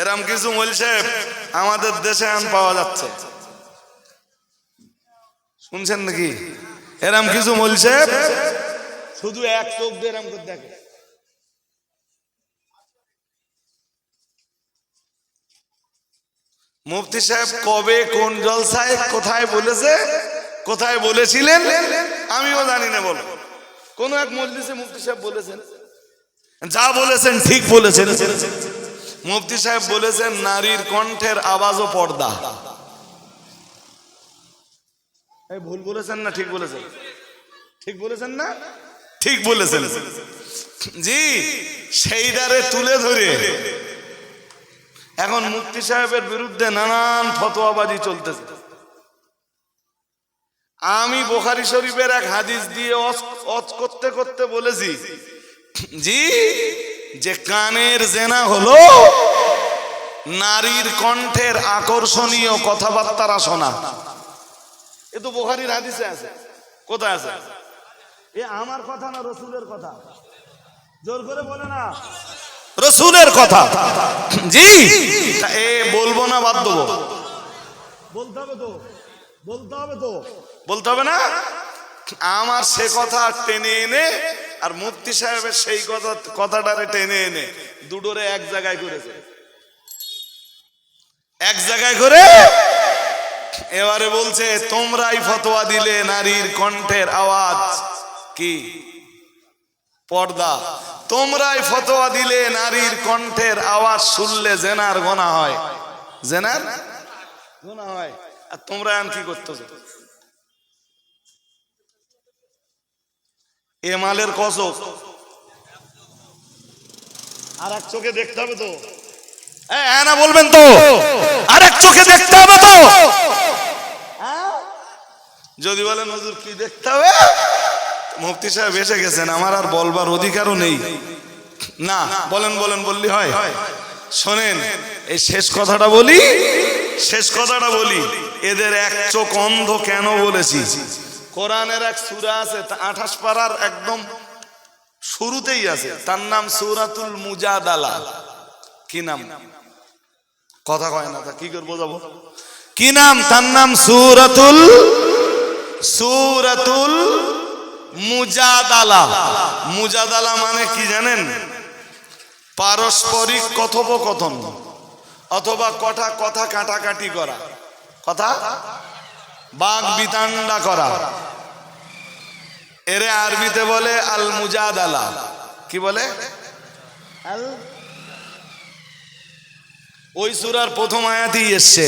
এরম কিছু মূল সাহেব আমাদের দেশে এখন পাওয়া যাচ্ছে। শুনছেন নাকি? এরম কিছু মূল সাহেব শুধু এক চোখ দিয়ে এরম করে দেখে। মুফতি সাহেব কবে কোন জলসায় কোথায় বলেছে কোথায় বলেছিলেন আমিও জানি না বলো। কোন এক মজলিসে মুফতি সাহেব বলেছেন। যা বলেছেন ঠিক বলেছেন। মুফতি সাহেব বলেছেন, নারীর কণ্ঠের আওয়াজও পর্দা। ভুল বলেছেন না, ঠিক বলেছেন? ঠিক বলেছেন না? ঠিক বলেছেন। জি, সেই সেইটারে তুলে ধরে। এখন মুফতি সাহেবের বিরুদ্ধে নানান ফতোয়াবাজি চলতেছে। আমি বোখারি শরীফের এক হাদিস দিয়ে অজ করতে করতে বলেছি, জি যে কানের জেনা হলো নারীর কণ্ঠের আকর্ষণীয় কথাবার্তারা শোনা এ তো বোখারির হাদিসে আছে। কোথায় আছে? এ আমার কথা না রসুলের কথা? জোর করে বলে না। রসুলের কথা। জি। এ বলব না বাদ দেবো। বলতে হবে তো। বলতে হবে তো। বলতে হবে না? আমার সে কথা টেনে এনে, আর মুফতি সাহেবের সেই কথা, কথাটারে টেনে এনে দুটোরে এক জায়গায় করেছে। এক জায়গায় করে? এবারে বলছে, তোমরাই ফতোয়া দিলে নারীর কণ্ঠের আওয়াজ কি? পর্দা। তোমরাই ফতোয়া দিলে নারীর কণ্ঠের আওয়াজ শুনলে জেনার গোনা হয়। জেনার? গোনা হয়। আর তোমরা এখন কি করতেছো? এ মালের কসক আর এক চোখে দেখতে হবে তো। হ্যাঁ না বলবেন তো। আর এক চোখে দেখতে হবে তো? যদি বলেন হুজুর কি দেখতে হবে? মুফতি সাহেব এসে গেছেন আমার আর বলবার অধিকারও নেই। না বলেন বলেন বললি হয়। শোনেন এই শেষ কথাটা বলি শেষ কথাটা বলি। এদের এক চোখ অন্ধ কেন বলেছি? কোরআনের এক সূরা আছে আঠাশ পাড়ার একদম শুরুতেই আছে। তার নাম সুরাতুল মুজাদালা। কি নাম? কথা কয় না, তা কি করে বোঝাবো? কি নাম? তার নাম সুরাতুল, সূরাতুল মুজাদালা। মুজাদালা মানে কি জানেন? পারস্পরিক কথোপকথন অথবা কথা কথা কাটাকাটি করা। কথা? বাঘ বিতান্ডা করা। এরে আরবিতে বলে আল মুজাদালা কি বলে? আল ওই সুরার প্রথম আয়াতেই এসছে।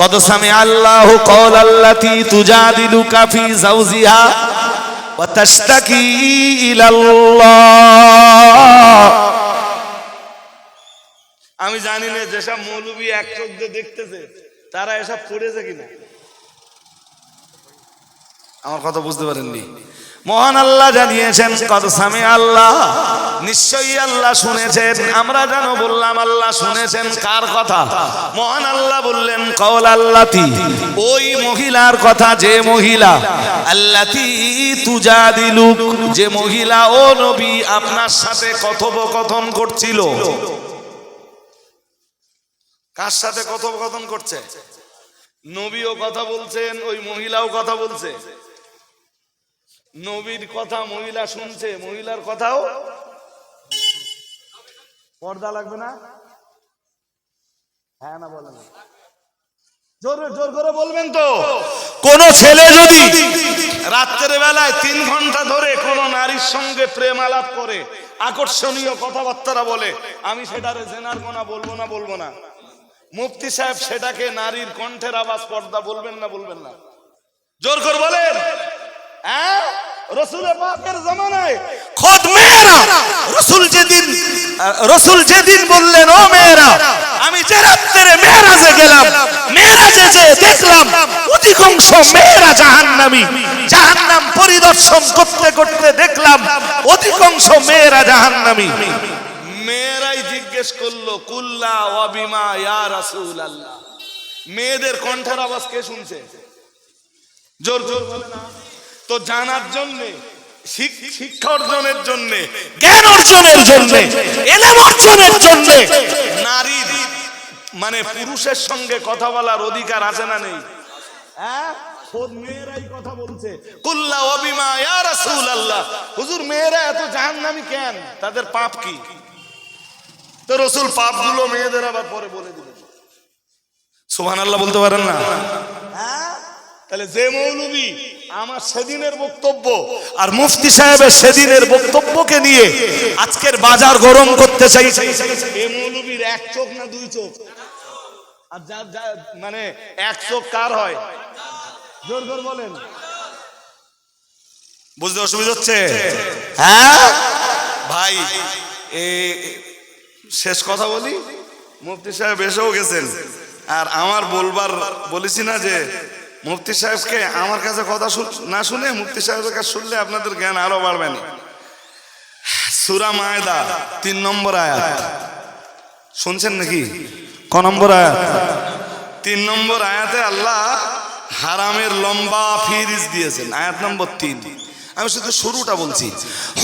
কত সামি আল্লাহ কল আল্লাতি তুজাদিলুকা ফি জাওজিহা ওয়া তাশতাকি ইলাল্লাহ। আমি জানি না যেসব মৌলবী এক চোখ দিয়ে দেখতেছে তারা এসব পড়েছে কিনা? আমার কথা বুঝতে পারেননি। মহান আল্লাহ জানিয়েছেন কত সামি আল্লাহ। নিশ্চয়ই আল্লাহ শুনেছেন। আমরা যেন বললাম, আল্লাহ শুনেছেন। কার কথা? মহান আল্লাহ বললেন কল আল্লাতি। ওই মহিলার কথা, যে মহিলা, আল্লাতি তুজাদিলুক। যে মহিলা, ও নবী, আপনার সাথে কথোপকথন করছিল। কার সাথে কথোপকথন করছে? নবীও কথা বলছেন, ওই মহিলাও কথা বলছে। নবীর কথা মহিলা শুনছে মহিলার কথাও পর্দা লাগবে না? হ্যাঁ না বলে না জোর জোর করে বলবেন তো। কোন ছেলে যদি রাত্রের বেলায় তিন ঘণ্টা ধরে কোন নারীর সঙ্গে প্রেম আলাপ করে আকর্ষণীয় কথাবার্তা বলে আমি সেটারে জেনার গোনা বলব না বলব না। মুফতি সাহেব সেটাকে নারীর কণ্ঠের আওয়াজ পর্দা বলবেন না বলবেন না। জোর করে বলেন। হ্যাঁ? রসুলের পাকের জামানায়। খোদ মেয়েরা রসুল যেদিন রসুল যেদিন বললেন ও মেয়েরা আমি যে রাত্রে মেয়েরাজে গেলাম মেয়েরাজে যে দেখলাম অধিকাংশ মেয়েরা জাহান্নামী। জাহান্নাম পরিদর্শন করতে করতে দেখলাম অধিকাংশ মেয়েরা জাহান্নামী। মেয়েরাই জিজ্ঞেস করল কুল্লা ওয়াবিমা ইয়া রাসূল আল্লাহ মেয়েদের কণ্ঠের আওয়াজ কে শুনছে? জোর জোর বলে না। তো জানার জন্য শিক্ষা অর্জনের জন্য, জ্ঞান অর্জনের জন্য, এলেম অর্জনের জন্য, নারীর মানে পুরুষের সঙ্গে কথা বলার অধিকার আছে না নেই? হ্যাঁ? হুজুর, মেয়েরা এত কেন? তাদের পাপ কি? তো রসুল মেয়েদের আবার পরে বলে দিলেন। সুবহানাল্লাহ বলতে পারেন না? হ্যাঁ? তাহলে যে মৌলবী আমার সেদিনের বক্তব্য আর মুফতি সাহেবের সেদিনের বক্তব্যকে নিয়ে আজকের বাজার গরম করতে চাই। মৌলবীর এক চোখ না দুই চোখ? আর যা মানে এক চোখ কার হয়? জোর জোর বলেন। বুঝতে অসুবিধা হচ্ছে? হ্যাঁ? ভাই শেষ কথা বলি। মুফতি সাহেব এসেও গেছেন। আর আমার বলবার বলেছি না যে মুফতি সাহেবকে আমার কাছে কথা না শুনে মুফতি সাহেবের কাছে শুনলে আপনাদের জ্ঞান আরও বাড়বে না। সুরা মায়দা, তিন নম্বর আয়াত। শুনছেন নাকি? ক নম্বর আয়াত? তিন নম্বর আয়াতে আল্লাহ হারামের লম্বা ফিরিজ দিয়েছেন। আয়াত নম্বর তিন। আমি শুধু শুরুটা বলছি।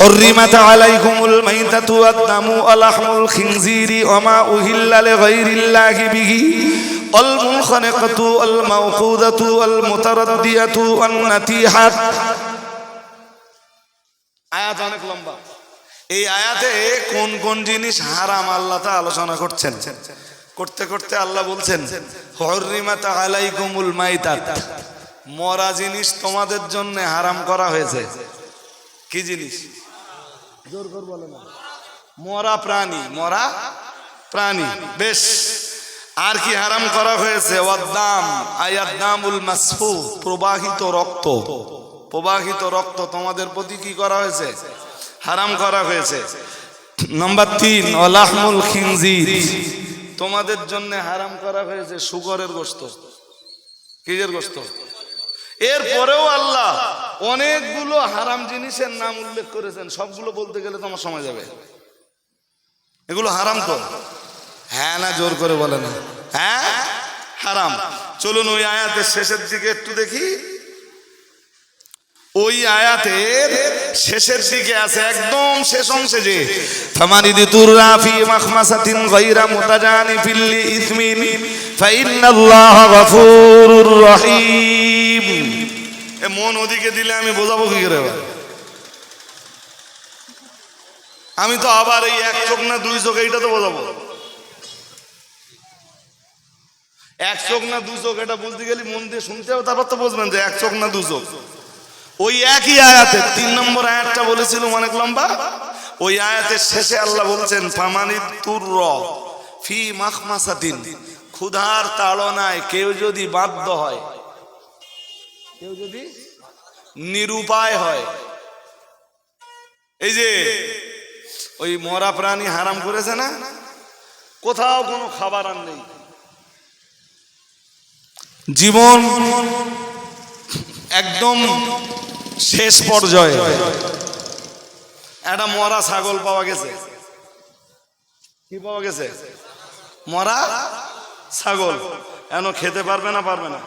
হরিমাত আলাইকুমুল মাইতাতু আদ-দামু আলাহমুল খিনজিরি ওমা উহিল্লা লিগাইরিল্লাহি বিহি। আল মুতারাদ্দিয়াতু আন নাতিহাত আয়াত অনেক লম্বা। এই আয়াতে কোন কোন জিনিস হারাম আল্লাহ তা আলোচনা করছেন? করতে করতে আল্লাহ বলছেন হরিমাতা আলাইকুমুল মাইতাত। মরা জিনিস তোমাদের জন্য হারাম করা হয়েছে। কি জিনিস? জোর কর বলে না। মরা প্রাণী মরা প্রাণী বেশ। আর কি হারাম করা হয়েছে? ওয়াদ্দাম। আয়াদ্দামুল মাসফু, প্রবাহিত রক্ত। প্রবাহিত রক্ত তোমাদের প্রতি কি করা হয়েছে? হারাম করা হয়েছে। নাম্বার তিন, অলাহমুল খিনজির। তোমাদের জন্য হারাম করা হয়েছে সুগরের গোস্ত কিজের গোস্ত এরপরেও আল্লাহ অনেকগুলো হারাম জিনিসের নাম উল্লেখ করেছেন। সবগুলো বলতে গেলে তোমার সময় যাবে। এগুলো হারাম তো। হ্যাঁ না, জোর করে বলে না হ্যাঁ? হারাম। চলুন ওই আয়াতের শেষের দিকে একটু দেখি। ওই আয়াতের শেষের দিকে আছে একদম শেষ অংশে যে ফামানিদি তুররাফি মাখমাসাতিন গায়রা মুতাজানিফিল লিইসমিন, ফাইন্নাল্লাহ গফুরুর রহিম। এ মন ওদিকে দিলে আমি বোঝাবো কি করে? আমি তো আবার এই এক চোখ না দুই চোখ এইটা তো বোঝাবো। এক চোখ না দু চোখ, এটা বলতে গেলে মন দিয়ে শুনতে হবে, তারপর তো বুঝবেন যে এক চোখ না দু চোখ। ওই একই আয়াতে, তিন নম্বর আয়াতটা বলেছিল অনেক লম্বা, ওই আয়াতের শেষে আল্লাহ বলছেন ফামানি তুর ফি মাখমাসাতিন। ক্ষুধার তাড়নায় কেউ যদি বাধ্য হয়, কেউ যদি নিরুপায় হয়, এই যে ওই মরা প্রাণী হারাম করেছে না? কোথাও কোনো খাবার আর নেই। জীবন একদম শেষ পর্যায়ে। একটা মরা ছাগল পাওয়া গেছে। কি পাওয়া গেছে? মরা ছাগল। এন খেতে পারবে না পারবে না।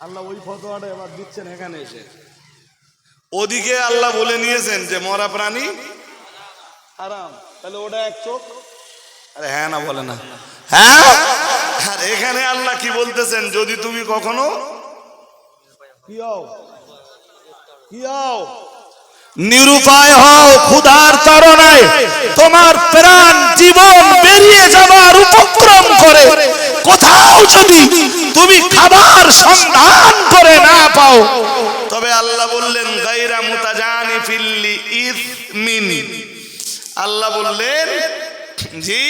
আল্লাহ ওই ফটোয়াটা এবার দিচ্ছেন এখানে এসে। ওদিকে আল্লাহ বলে নিয়েছেন যে, মরা প্রাণী আরাম তাহলে ওটা এক চোখ? আরে হ্যাঁ না, বলে না। হ্যাঁ? আর এখানে আল্লাহ কি বলতেছেন? যদি তুমি কখনো নিরুপায় হও ক্ষুধার তোমার প্রাণ জীবন বেরিয়ে যাবার উপক্রম করে। কোথাও যদি তুমি খাবার সন্ধান করে না পাও। তবে আল্লাহ বললেন গাইরা মুতাজানি ফিল্লি ইসমিন। আল্লাহ বললেন জি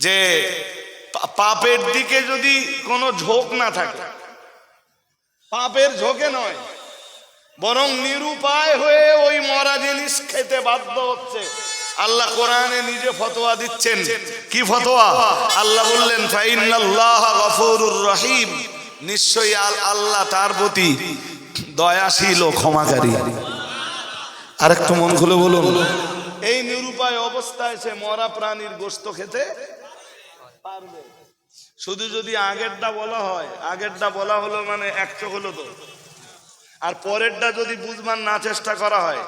যে পাপের দিকে যদি কোনো ঝোঁক না থাকে, পাপের ঝোঁকে নয়, বরং নিরুপায় হয়ে ওই মরা জিনিস খেতে বাধ্য হচ্ছে। আল্লাহ কোরআনে নিজে ফতোয়া দিচ্ছেন। কি ফতোয়া? আল্লাহ বললেন ফাইনাল্লাহ গফুরুর রহিম। নিশ্চয়ই আল- আল্লাহ তার প্রতি দয়াশীল ও ক্ষমাকারী। আরেকটু মন খুলে বলুন। এই নিরুপায় অবস্থায় সে মরা প্রাণীর গোস্ত খেতে পারবে। শুধু যদি আগেরটা বলা হয় আগেরটা বলা হলো মানে এক চোখ হলো তো। আর পরেরটা যদি বুঝবার না চেষ্টা করা হয়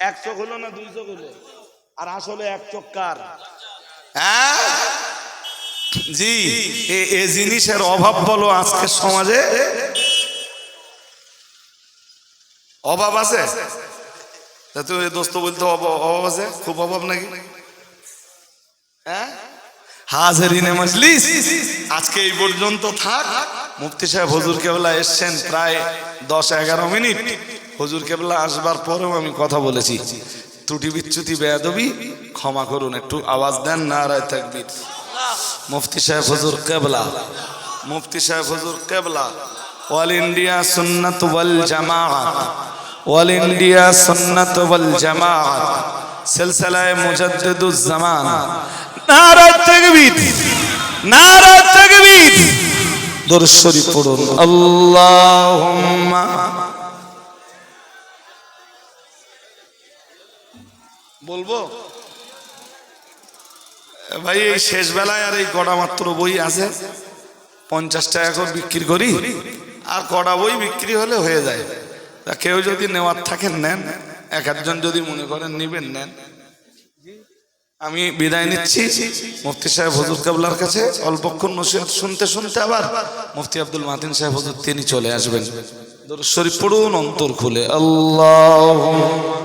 এক চোখ হলো না দুই চোখ হলো? আর আসলে এক চোখ কার? হ্যাঁ? জি এ- এ জিনিসের অভাব বলো আজকের সমাজে। অভাব আছে? তা তুমি দোস্ত বলতে অভাব অভাব আছে? খুব অভাব নাকি? হ্যাঁ? হাজারিনে মজলিস। আজকে এই পর্যন্ত থাক। মুফতি সাহেব হুজুর কেবলা এসছেন প্রায় দশ এগারো মিনিট। হুজুর কেবলা আসবার পরেও আমি কথা বলেছি। ত্রুটি বিচ্যুতি বেয়াদবি ক্ষমা করুন একটু আওয়াজ দেন না রায় থাকবির মুফতি সাহেব হুজুর কেবলা। মুফতি সাহেব হুজুর কেবলা। অল ইন্ডিয়া সুন্নাত ওয়াল জামাআত অল ইন্ডিয়া সুন্নাত ওয়াল জামাআত সিলসিলায়ে মুজাদ্দিদুজ জামান। নারা তাকবীর নারা তাকবীর দরুদ পড়ুন। আল্লাহুম্মা। বলব? ভাই, এই শেষ বেলায় আর এই কটা মাত্র বই আছে। পঞ্চাশ টাকা করে বিক্রি করি, আর কটা বই বিক্রি হলে হয়ে যায়। তা কেউ যদি নেওয়ার থাকেন, নেন। এক একজন যদি মনে করেন নিবেন, নেন। আমি বিদায় নিচ্ছি। মুফতি সাহেব হজুর কাবলার কাছে অল্পক্ষণ নসিহত শুনতে শুনতে আবার মুফতি আব্দুল মাতিন সাহেব হজুর তিনি চলে আসবেন। শরীফ পড়ুন, অন্তর খুলে। আল্লাহ